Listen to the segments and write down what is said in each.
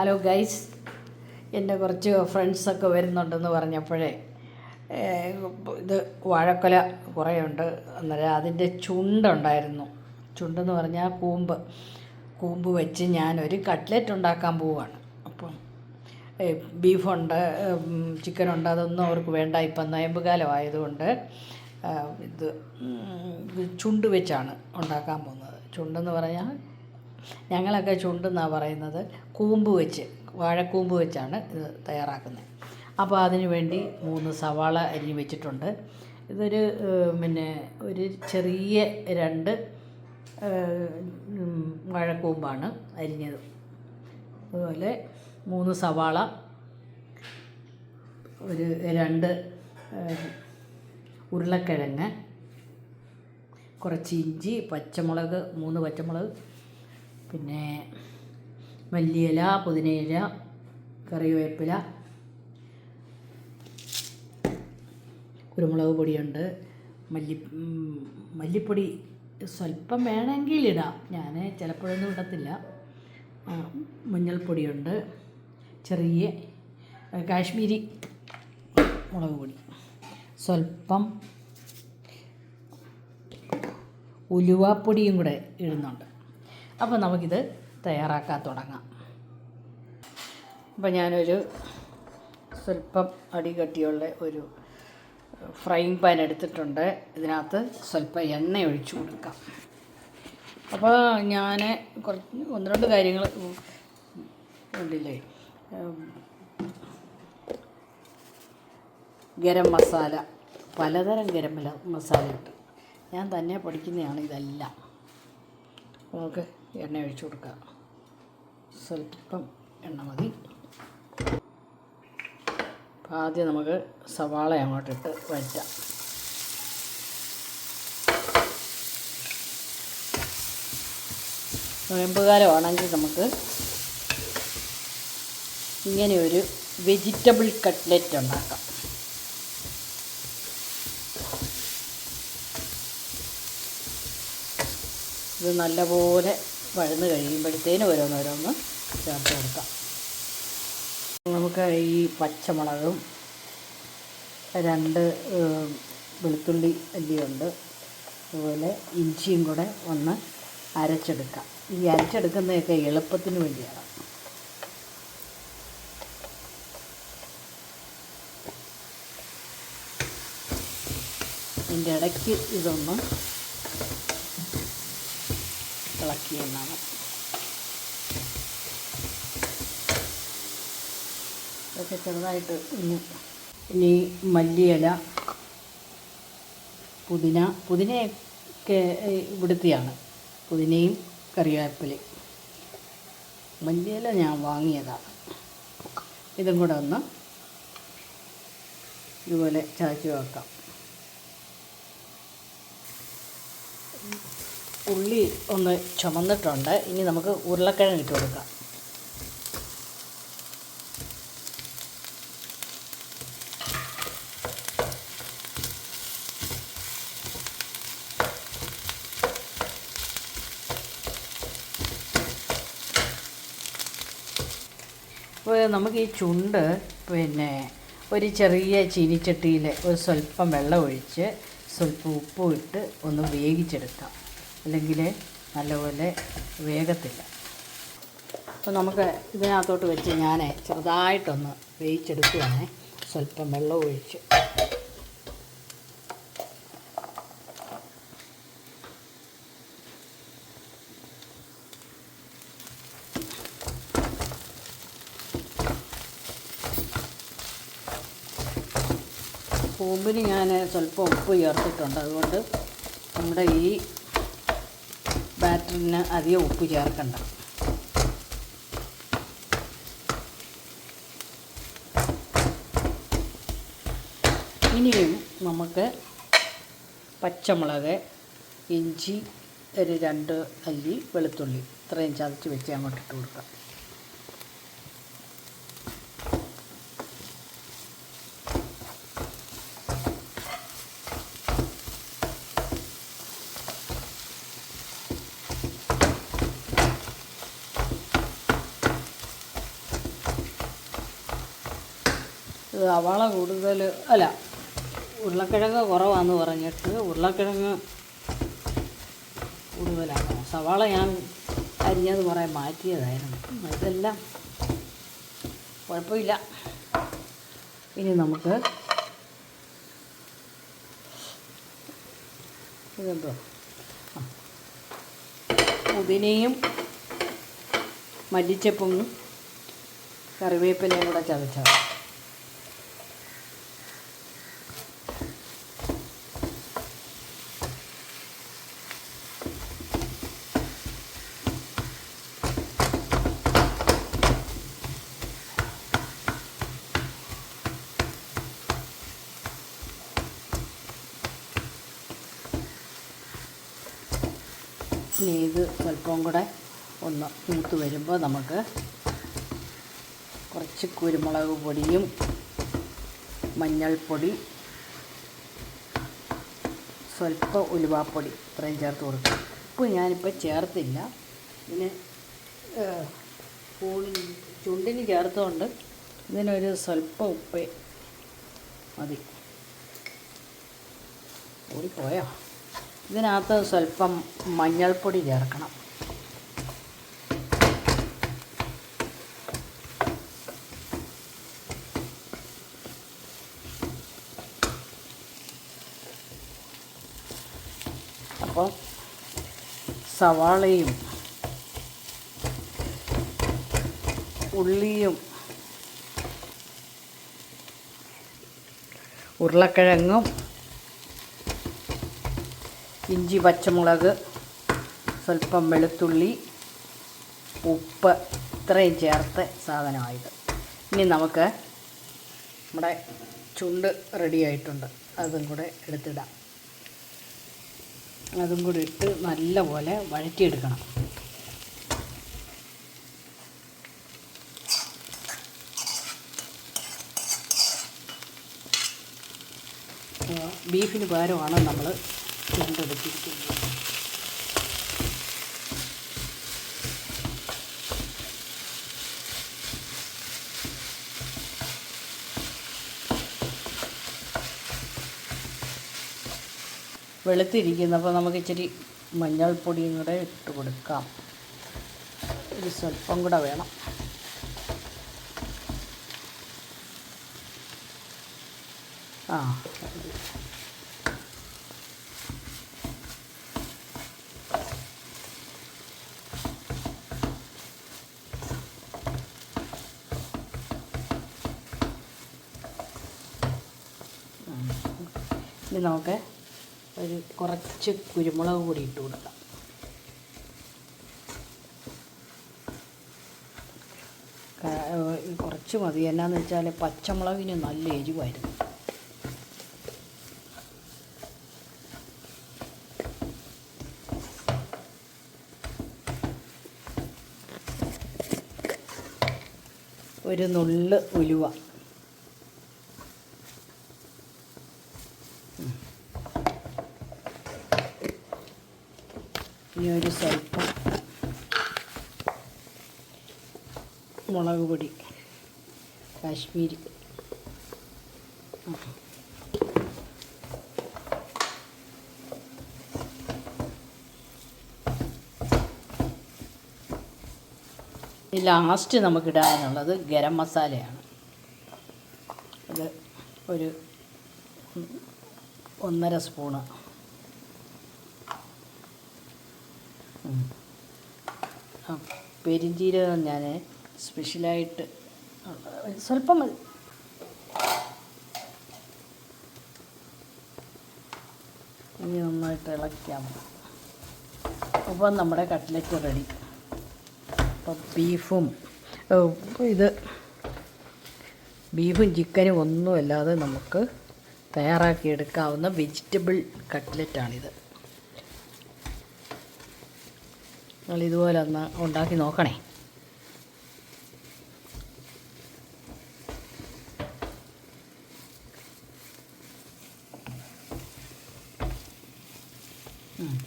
Hello guys എന്റെ കുറച്ച് ഫ്രണ്ട്സൊക്കെ വരുന്നുണ്ടെന്ന് പറഞ്ഞപ്പോഴേ ഇത് വാഴക്കൊല കുറേ ഉണ്ട്. അന്നേരം അതിന്റെ ചുണ്ടുണ്ടായിരുന്നു ചുണ്ടെന്ന് പറഞ്ഞാൽ കൂമ്പ്. കൂമ്പ് വെച്ച് ഞാനൊരു കട്ട്ലറ്റ് ഉണ്ടാക്കാൻ പോവുകയാണ് അപ്പം ബീഫുണ്ട് ചിക്കനുണ്ട് അതൊന്നും അവർക്ക് വേണ്ട. ഇപ്പം നോയമ്പ് കാലം ആയതുകൊണ്ട് ആ, ഇത് ചുണ്ട് വെച്ചാണ് ഉണ്ടാക്കാൻ പോകുന്നത്. ചുണ്ടെന്ന് പറഞ്ഞാൽ ഞങ്ങളൊക്കെ ചുണ്ടെന്നാണ് പറയുന്നത് കൂമ്പ് വെച്ച് വാഴക്കൂമ്പ് വെച്ചാണ് ഇത് തയ്യാറാക്കുന്നത്. അപ്പോൾ അതിന് വേണ്ടി മൂന്ന് സവാള അരിഞ്ഞ് വെച്ചിട്ടുണ്ട്. ഇതൊരു പിന്നെ ഒരു ചെറിയ രണ്ട് വാഴക്കൂമ്പാണ് അരിഞ്ഞത്. അതുപോലെ മൂന്ന് സവാള ഒരു രണ്ട് ഉരുളക്കിഴങ്ങ് കുറച്ച് ഇഞ്ചി പച്ചമുളക് മൂന്ന് പച്ചമുളക് പിന്നെ മല്ലിയില പുതിനയില കറിവേപ്പില കുരുമുളക് പൊടിയുണ്ട്. മല്ലി മല്ലിപ്പൊടി സ്വല്പം വേണമെങ്കിൽ ഇടാം. ഞാൻ ചിലപ്പോഴൊന്നും ഇടത്തില്ല. മഞ്ഞൾപ്പൊടിയുണ്ട്. ചെറിയ കാശ്മീരി മുളക് പൊടി. സ്വല്പം ഉലുവാപ്പൊടിയും കൂടെ ഇടുന്നുണ്ട്. അപ്പോൾ നമുക്കിത് തയ്യാറാക്കാൻ തുടങ്ങാം. അപ്പോൾ ഞാനൊരു സ്വല്പം അടികട്ടിയുള്ള ഒരു ഫ്രൈങ് പാൻ എടുത്തിട്ടുണ്ട്. ഇതിനകത്ത് സ്വല്പം എണ്ണ ഒഴിച്ചു കൊടുക്കാം. അപ്പോൾ ഞാൻ കുറച്ച് ഒന്ന് രണ്ട് കാര്യങ്ങൾ ഉണ്ടില്ലേ? ഗരം മസാല പലതരം ഗരം മസാല ഉണ്ട് ഞാൻ തന്നെ പഠിക്കുന്നതാണ് ഇതെല്ലാം. നമുക്ക് എണ്ണ ഒഴിച്ചു കൊടുക്കാം. സ്വല്പം എണ്ണ മതി. അപ്പോൾ ആദ്യം നമുക്ക് സവാള അങ്ങോട്ടിട്ട് വഴറ്റാം നോയമ്പ് കാലമാണെങ്കിൽ നമുക്ക് ഇങ്ങനെ ഒരു വെജിറ്റബിൾ കട്ട്ലറ്റ് ഉണ്ടാക്കാം. ഇത് നല്ലപോലെ വഴന്ന് കഴിയുമ്പോഴത്തേനും ഓരോന്നോരോന്ന് ചേർത്ത് കൊടുക്കാം. നമുക്ക് ഈ പച്ചമുളകും രണ്ട് വെളുത്തുള്ളി അല്ലിയുണ്ട്. അതുപോലെ ഇഞ്ചിയും കൂടെ ഒന്ന് അരച്ചെടുക്കാം. ഈ അരച്ചെടുക്കുന്നതൊക്കെ എളുപ്പത്തിന് വേണ്ടിയാണ്. ഇതിന്റെ ഇടയ്ക്ക് ഇതൊന്ന് ഇളക്കി എന്നാണ്. ഇതൊക്കെ ചെറുതായിട്ട് ഇനി ഇനി മല്ലിയില പുതിന പുതിനയൊക്കെ ഇവിടുത്തെയാണ്. പുതിനയും കറിവേപ്പിലയും. മല്ലിയില ഞാൻ വാങ്ങിയതാണ് ഇതും കൂടെ ഒന്ന് ഇതുപോലെ ചതച്ച് വെക്കാം. ഉള്ളി ഒന്ന് ചുമന്നിട്ടുണ്ട്. ഇനി നമുക്ക് ഉരുളക്കിഴങ്ങ് ഇട്ട് കൊടുക്കാം. അപ്പോൾ നമുക്ക് ഈ ചുണ്ട് പിന്നെ ഒരു ചെറിയ ചീനിച്ചട്ടിയിൽ ഒരു സ്വല്പം വെള്ളം ഒഴിച്ച് സ്വല്പം ഉപ്പും ഇട്ട് ഒന്ന് വേവിച്ചെടുക്കാം. അല്ലെങ്കിൽ നല്ലപോലെ വേഗത്തില്ല അപ്പോൾ നമുക്ക് ഇതിനകത്തോട്ട് വെച്ച് ഞാൻ ചെറുതായിട്ടൊന്ന് വേവിച്ചെടുക്കുകയാണ് സ്വല്പം വെള്ളം ഒഴിച്ച്. കൂമ്പിന് ഞാൻ സ്വല്പം ഉപ്പ് ചേർത്തിട്ടുണ്ട്. അതുകൊണ്ട് നമ്മുടെ ഈ ബാറ്ററിന് അധികം ഉപ്പ് ചേർക്കണ്ട. ഇനിയും നമുക്ക് പച്ചമുളക് ഇഞ്ചി ഒരു രണ്ട് അല്ലി വെളുത്തുള്ളി. ഇത്രയും ചതച്ച് വെച്ച് അങ്ങോട്ട് കൊടുക്കാം. സവാള കൂടുതൽ അല്ല ഉരുളക്കിഴങ്ങ് കുറവാന്ന് പറഞ്ഞിട്ട് ഉരുളക്കിഴങ്ങ് കൂടുതലാണ് സവാള ഞാൻ അരിഞ്ഞത് കുറേ മാറ്റിയതായിരുന്നു. ഇതെല്ലാം കുഴപ്പമില്ല. ഇനി നമുക്ക് ഇതെന്തോ. പുതിനയും മല്ലിച്ചപ്പും കറിവേപ്പിലയും കൂടെ ചതച്ചത് ഇനി ഇത് സ്വല്പം കൂടെ ഒന്ന് മൂത്ത് വരുമ്പോൾ നമുക്ക് കുറച്ച് കുരുമുളക് പൊടിയും മഞ്ഞൾപ്പൊടി സ്വല്പം ഉലുവാപ്പൊടി ഇത്രയും ചേർത്ത് കൊടുക്കും. ഉപ്പ് ഞാനിപ്പോൾ ചേർത്തില്ല. ഏഹ്, ഊണിന് ചുണ്ടിന് ചേർത്തുകൊണ്ട് ഇതിനൊരു സ്വല്പം ഉപ്പ് മതി. ഓടിപ്പോയോ ഇതിനകത്ത് സ്വല്പം മഞ്ഞൾപ്പൊടി ചേർക്കണം. അപ്പോൾ സവാളയും ഉള്ളിയും ഉരുളക്കിഴങ്ങും ഇഞ്ചി പച്ചമുളക് സ്വല്പം വെളുത്തുള്ളി ഉപ്പ് ഇത്രയും ചേർത്ത് സാധനമായത് ഇനി നമുക്ക് നമ്മുടെ ചുണ്ട് റെഡി ആയിട്ടുണ്ട്. അതും കൂടെ എടുത്തിടാം. അതും കൂടി ഇട്ട് നല്ലപോലെ വഴറ്റിയെടുക്കണം. ബീഫിന് പകരമാണ് നമ്മൾ ചുണ്ടെടുത്തിരിക്കുന്നത് വെളുത്തിരിക്കുന്നപ്പോൾ നമുക്ക് ഇച്ചിരി മഞ്ഞൾപ്പൊടിയും കൂടെ ഇട്ട് കൊടുക്കാം. ഒരു സ്വല്പം കൂടെ വേണം. ആ. നമുക്ക് ഒരു കുറച്ച് കുരുമുളക് കൂടി ഇട്ട് കൊടുക്കാം. കുറച്ച് മതി. എന്നാന്ന് വെച്ചാൽ പച്ചമുളകിന് നല്ല എരിവായിരുന്നു. ഒരു നുള്ള് ഉലുവ. ഇനി ഒരു സ്വല്പം മുളക് പൊടി കാശ്മീരി. ലാസ്റ്റ് നമുക്കിടാനുള്ളത് ഗരം മസാലയാണ്. അത് ഒരു ഒന്നര സ്പൂണ് ആ, ഞാൻ സ്പെഷ്യലായിട്ട് സ്വല്പം മതി. ഇനി നന്നായിട്ട് ഇളക്കാം അപ്പം നമ്മുടെ കട്ട്ലറ്റ് റെഡി അപ്പം ബീഫും ഇത് ബീഫും ചിക്കനും ഒന്നുമല്ലാതെ നമുക്ക് തയ്യാറാക്കിയെടുക്കാവുന്ന വെജിറ്റബിൾ കട്ട്ലറ്റാണിത്. നിങ്ങൾ ഇതുപോലെ ഒന്ന് ഉണ്ടാക്കി നോക്കണേ.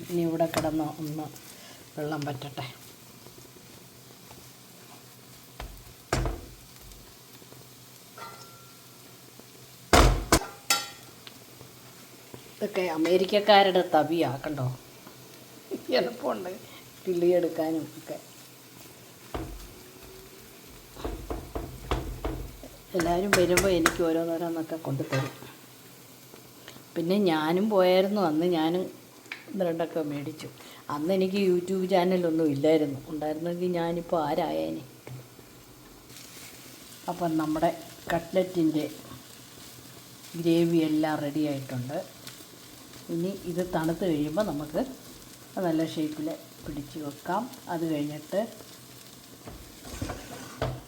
ഇനി ഇവിടെ കിടന്ന് ഒന്ന് വെള്ളം പറ്റട്ടെ. ഇതൊക്കെ അമേരിക്കക്കാരുടെ തവിയാക്കണ്ടോ എളുപ്പമുണ്ട്. കിള്ളിയെടുക്കാനും ഒക്കെ. എല്ലാവരും വരുമ്പോൾ എനിക്ക് ഓരോന്നോരോന്നൊക്കെ കൊണ്ടുതരും പിന്നെ ഞാനും പോയായിരുന്നു. അന്ന് ഞാനും രണ്ടൊക്കെ മേടിച്ചു. അന്ന് എനിക്ക് യൂട്യൂബ് ചാനലൊന്നും ഇല്ലായിരുന്നു. ഉണ്ടായിരുന്നെങ്കിൽ ഞാനിപ്പോൾ ആരായേനെ? അപ്പം നമ്മുടെ കട്ട്ലറ്റിന്റെ ഗ്രേവി എല്ലാം റെഡി ആയിട്ടുണ്ട്. ഇനി ഇത് തണുത്ത് കഴിയുമ്പോൾ നമുക്ക് നല്ല ഷേപ്പിൽ പിടിച്ച് വെക്കാം. അത് കഴിഞ്ഞിട്ട്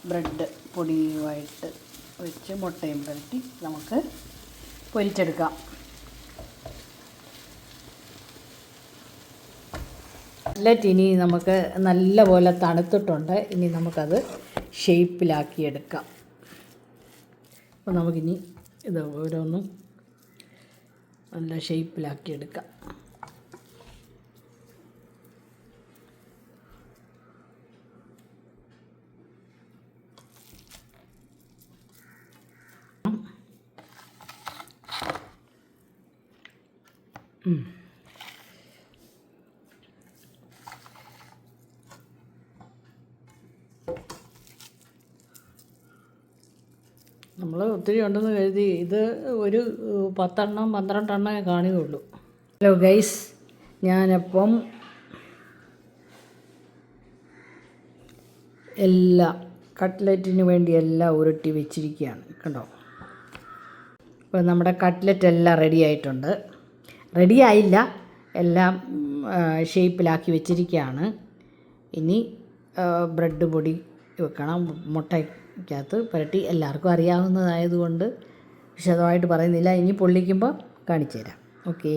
ബ്രെഡ് പൊടിയുമായിട്ട് വെച്ച് മുട്ടയും പുരട്ടി നമുക്ക് പൊരിച്ചെടുക്കാം. കട്ട്ലറ്റ് ഇനി നമുക്ക് നല്ല പോലെ തണുത്തിട്ടുണ്ട്. ഇനി നമുക്കത് ഷേപ്പിലാക്കിയെടുക്കാം. അപ്പോൾ നമുക്കിനി ഇത് ഓരോന്നും നല്ല ഷേപ്പിലാക്കിയെടുക്കാം. നമ്മൾ ഒത്തിരി ഉണ്ടെന്ന് കരുതി ഇത് ഒരു പത്തെണ്ണം പന്ത്രണ്ടെണ്ണമേ കാണുകയുള്ളൂ. ഹലോ ഗൈസ് ഞാനപ്പം എല്ലാ കട്ട്ലറ്റിന് വേണ്ടി എല്ലാം ഉരുട്ടി വെച്ചിരിക്കുകയാണ്. കണ്ടോ? അപ്പോൾ നമ്മുടെ കട്ട്ലറ്റ് എല്ലാം റെഡി ആയിട്ടുണ്ട്. റെഡി ആയില്ല എല്ലാം ഷേപ്പിലാക്കി വെച്ചിരിക്കുകയാണ് ഇനി ബ്രെഡ് പൊടി വെക്കണം. മുട്ടയ്ക്കകത്ത് പുരട്ടി എല്ലാവർക്കും അറിയാവുന്നതായതുകൊണ്ട് വിശദമായിട്ട് പറയുന്നില്ല. ഇനി പൊള്ളിക്കുമ്പോൾ കാണിച്ചു തരാം ഓക്കേ.